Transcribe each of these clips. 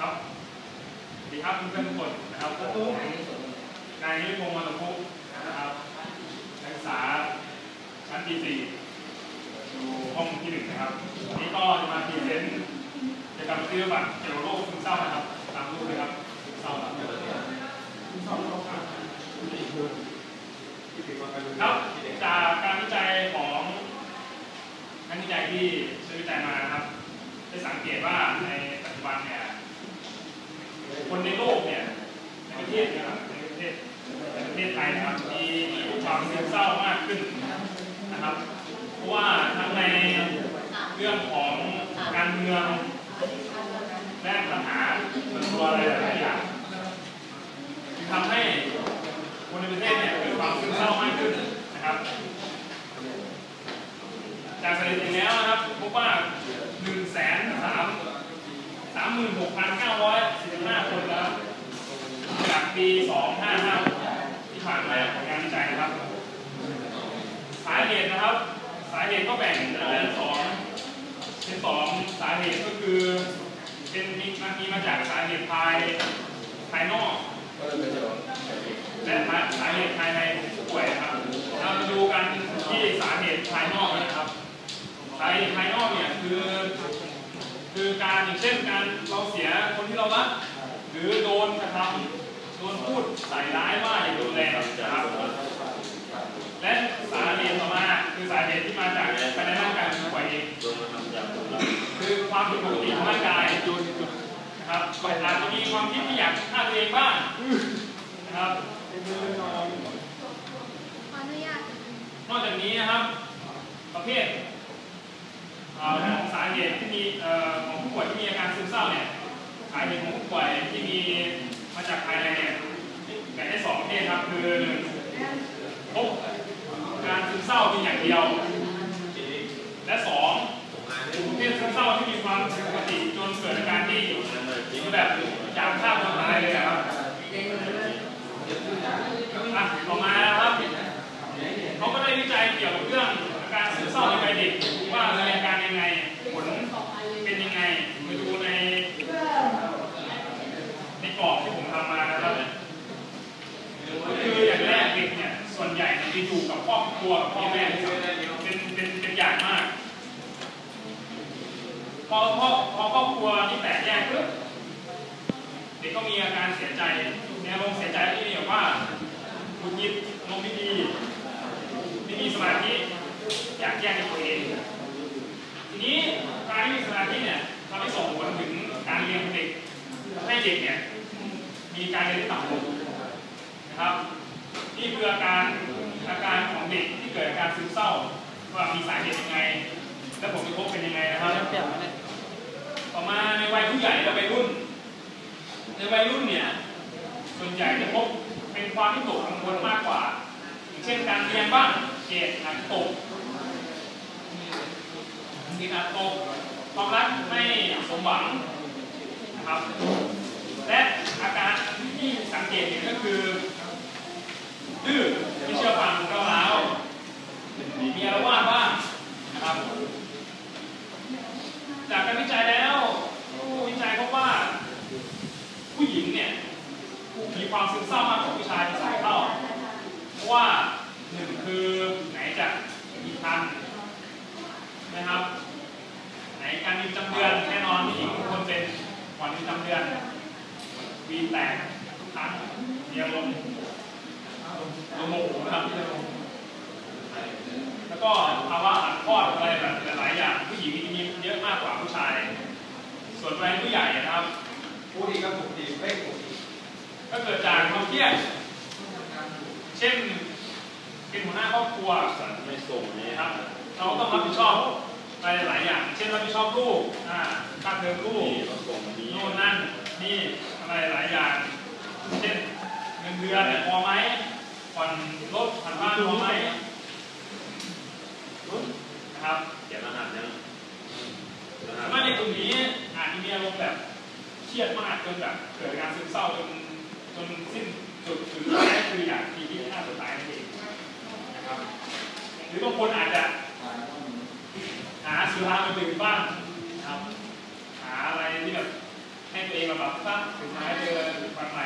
ครับสวัสดีครับเพื่อนๆทุกคนนะครับผมนายนิพงศ์มรพุกนะครับนักศึกษาชั้นปีสี่อยู่ห้องที่หนึ่งนะครับวันนี้ก็จะมาพรีเซนต์เกี่ยวกับเรื่องบัตรเกี่ยวกับโรคซึมเศร้านะครับ ตามรูปเลยครับซึมเศร้าครับครับจากการวิจัยของนักวิจัยที่ช่วยวิจัยมานะครับ ได้สังเกตว่าในปัจจุบันเนี่ยคนในโลกเนี่ยในประเทศนะครับในประเทศในประเทศไทยนะครับมีมีความซึมเศร้ามากขึ้นนะครับ เพราะว่าทั้งในเรื่องของการเมืองและปัญหาส่วนตัวอะไรหลายอย่างจึงทำให้คนในประเทศเนี่ยเกิดความซึมเศร้ามากขึ้นนะครับ จากสถิติแล้วนะครับพบว่า1นึ่งแสนสามสามหมื่นหกพันเก้าร้อยสี่สิบห้าคนแล้ว จากปีสองห้าห้าที่ผ่านมาของงานวิจัยนะครับ สาเหตุนะครับ สาเหตุก็แบ่งเป็นสอง เป็นสองสาเหตุก็คือ เป็นมีมามีมาจากสาเหตุภายภายนอก และสาเหตุภายในของผู้ป่วยนะครับเรามาดูกันที่สาเหตุภายนอกนะครับ สาเหตุภายนอกเนี่ยคือ คือการอย่างเช่นการเราเสียคนที่เรารักหรือโดนกระทำโดนพูดใส่ร้ายว่าอย่างรุนแรงนะครับและสาเหตุต่อมาคือสาเหตุที่มาจาก ผิดปกติของร่างกายนะครับอาจจะมีความคิดที่อยากฆ่าตัวเองบ้างนะครับขออนุญาตนอกจากนี้นะครับ ประเภทเอ่อของสาเหตุที่มีเอ่อของผู้ป่วยที่มีอาการซึมเศร้าเนี่ยสาเหตุของผู้ป่วยที่มีมาจากภายในเนี่ยแบ่งได้สองประเภทครับคือหนึ่งพบการซึมเศร้าเพียงอย่างเดียว และสองประ เข้าที่มีความผิดปกติจนเกิดอาการที่คือแบบอยากฆ่าตัวตายเลยครับต่อมานะครับเขาก็ได้วิจัยเกี่ยวกับเรื่องอาการซึมเศร้าในวัยเด็กว่ามีอาการยังไงผลเป็นยังไงมาดูในในกรอบที่ผมทำมานะครับก็คืออย่างแรกเด็กเนี่ยส่วนใหญ่จะอยู่กับครอบครัวกับพ่อแม่เป็นเป็นเป็นอย่างมาก พอพ่อพอครอบครัวนี่แตกแยกปุ๊บเด็กก็มีอาการเสียใจในอารมณ์เสียใจที่แบบว่าหุดหงิดลมณ์ไม่ดีไม่มีสมาธิอยากแยกในตัวเองทีนี้การไม่มีสมาธิเนี่ยทำให้ส่งผลถึงการเรียนของเด็กให้เด็กเนี่ยมีการเรียนที่ต่ำลงนะครับนี่คืออาการอาการของเด็กที่เกิดอาการซึมเศร้าว่ามีสาเหตุยังไง และผลกระทบเป็นยังไงนะครับ ต่อมาในวัยผู้ใหญ่และวัยรุ่น ในวัยรุ่นเนี่ยส่วนใหญ่จะพบเป็นความที่ตกกังวลมากกว่าอย่างเช่นการเรียนบ้างเกรดหนักตกมีหนักตกความรักไม่สมหวังนะครับและอาการที่สังเกตเห็นก็คือดื้อไม่เชื่อฟังก้าวร้าวมีอารวาสบ้างนะครับ จากการวิจัยแล้วผู้วิจัยพบว่า ผู้หญิงเนี่ยมี ความซึมเศร้ามากกว่าผู้ชายสายเท่าเพราะว่าหนึ่งคือไหนจะมีคันนะครับ ไหนการมีประจำเดือนแน่นอนผู้หญิงทุกคนเป็นก่อนมีประจำเดือนวีแตกทุกครั้งเดียวลมลมโมโหนะครับแล้วก็ภาวะหลังคลอดอะไรแบบหลายอย่างผู้หญิงมีเยอะมากกว่าผู้ชาย ส่วนวัยผู้ใหญ่นะครับผู้ดีกับผมดีไม่ผมดี ก็เกิดจากความเครียดเช่นเป็นหัวหน้าครอบครัวไม่ส่งนี่นะคครัรับบเราต้องรับผิดชอบอะไรหลายอย่าง เช่นรับผิดชอบลูกอ่าค่าเทอมลูกนี่เราส่งนี้โน่นนั่นนี่อะไรหลายอย่าง เช่นเงินเดือนพอไหมผ่อนรถผ่อนบ้านพอไหมนะครับเขียนรหัสยังรหัสถ้าในกลุ่มนี้อาจจะมีอารมณ์แบบเครียดมากจนแบบเกิดการซึมเศร้าจนจนสิ้นจุดสุดท้ายคืออยากทีที่ฆ่าตัวตายนั่นเองนะครับ หรือบางคนอาจจะหาสุรามาดื่มบ้างนะครับหาอะไรที่แบบให้ตัวเองระบาดซะสุดท้ายเจอฟันใหม่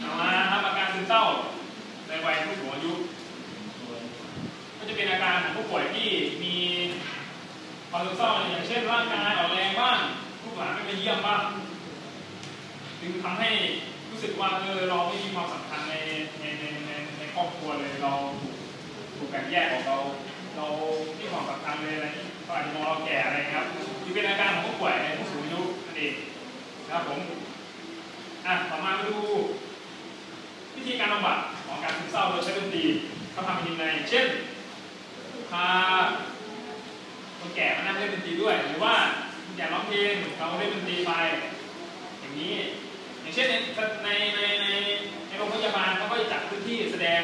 เอมาครับอาการซึมเศร้าในวัยผู้สูงอายุ ก็จะเป็นอาการของผู้ป่วยที่มีความซึมเศร้าอย่างเช่นร่างกายอ่อนแรงบ้างลูกหลานไม่ไปเยี่ยมบ้างจึงทำให้รู้สึกว่าเออเราไม่มีความสำคัญในในใน ครอบครัวเลยเราถูกแบ่งแยกออกเรา เราไม่มีความสำคัญเลยอะไรก็อาจจะมองเราแก่อะไรครับที่เป็นอาการของผู้ป่วยในผู้สูงอายุนั่นเองนะครับผมอะต่อมาดูวิธีการบำบัดของการซึมเศร้าโดยใช้ดนตรีเขาทำยังไงเช่นพาคนแก่มานั่งเล่นดนตรีด้วย หรือว่าคุณแก่ร้องเพลงเราเล่นดนตรีไป อย่างนี้ อย่างเช่นในในใน พื้นที่แสดง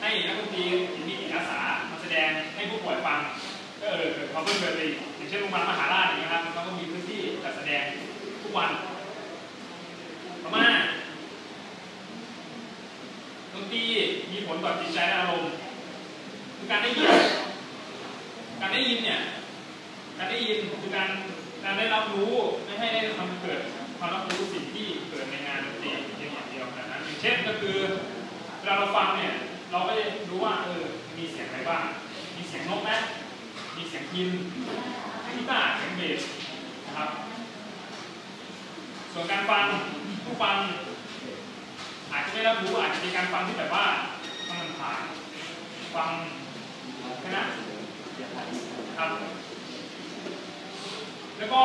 ให้นักดนตรีหรือมีจิตอาสามาแสดงให้ผู้ป่วยฟังก็เออเกิดความเพิ่มเติมไปอย่างเช่นโรงพยาบาลมหาราชอย่างเงี้ยครับเขาก็มีพื้นที่จัดแสดงทุกวันต่อมาดนตรีมีผลต่อจิตใจและอารมณ์คือการได้ยิน การได้ยินเนี่ยการได้ยินคือการการได้รับรู้ไม่ให้ได้ทำเกิดความรับรู้สิ่งที่เกิดในงานดนตรีเพียงอย่างเดียวนะอย่างเช่นก็คือ ลาเราฟังเนี่ยเราก็จะรู้ว่าเออมีเสียงอะไรบ้าง มีเสียงนกไหมมีเสียงพินกีตาร์เสียงเบสนะครับ ส่วนการฟังผู้ฟังอาจจะไม่รับรู้อาจจะมีการฟังที่แบบว่าฟังมันผ่านฟังแค่นั้นครับ แล้วก็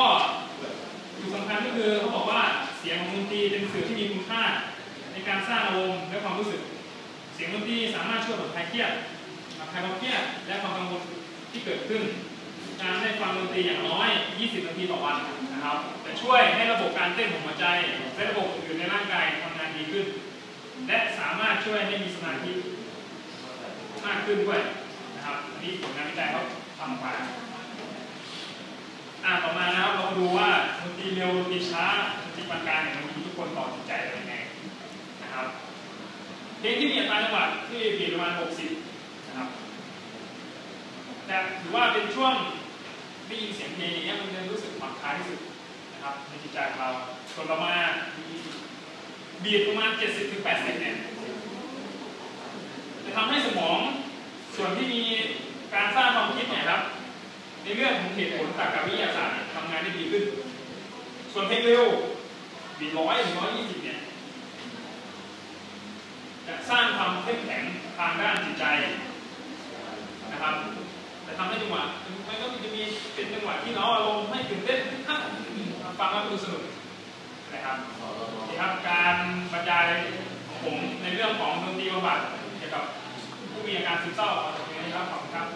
จุดสำคัญก็คือเขาบอกว่าเสียงของดนตรีเป็นสื่อที่มีคุณค่าในการสร้างอารมณ์และความรู้สึก เสียงดนตรีสามารถช่วยบรรเทาเครียดคลายความเครียดและความกังวลที่เกิดขึ้น การได้ฟังดนตรีอย่างน้อย 20 นาทีต่อวันนะครับ จะช่วยให้ระบบการเต้นของหัวใจและระบบอื่นในร่างกายทำงานดีขึ้น และสามารถช่วยให้มีสมาธิมากขึ้นด้วยนะครับอันนี้ผลงานวิจัยเขาทำออกมาอ่าต่อมานะครับเรามาดูว่าดนตรีเร็วดนตรีช้าดนตรีปานกลางเนี่ยมันมีอิทธิพลต่อจิตใจเป็นยังไงนะครับ เพลงที่มีอัตราจังหวะที่บีประมาณ 60 นะครับ แต่ถือว่าเป็นช่วงได้ยินเสียงเพลงอย่างเงี้ยมันจะรู้สึกผ่อนคลายที่สุดนะครับในจิตใจของเราส่วนต่อมาบีดประมาณ 70-80เนี่ยจะทำให้สมองส่วนที่มีการสร้างความคิดเนี่ยครับ ในเรื่องของเหตุผลตรรกวิทยาศาสตร์เนี่ยทำงานได้ดีขึ้น ส่วนเพลงเร็วบีดร้อยถึงร้อยยี่สิบ จะสร้างความเข้มแข็งทางด้านจิตใจนะครับ แต่ทำให้จังหวะมันก็จะมีเป็นจังหวะที่เราอารมณ์ไม่ตื่นเต้นฟังแล้วดูสนุกนะครับนี่ครับการบรรยายของผมในเรื่องของดนตรีบำบัดเกี่ยวกับผู้มีอาการซึมเศร้าขอจบเพียงเท่านี้ครับขอบคุณครับ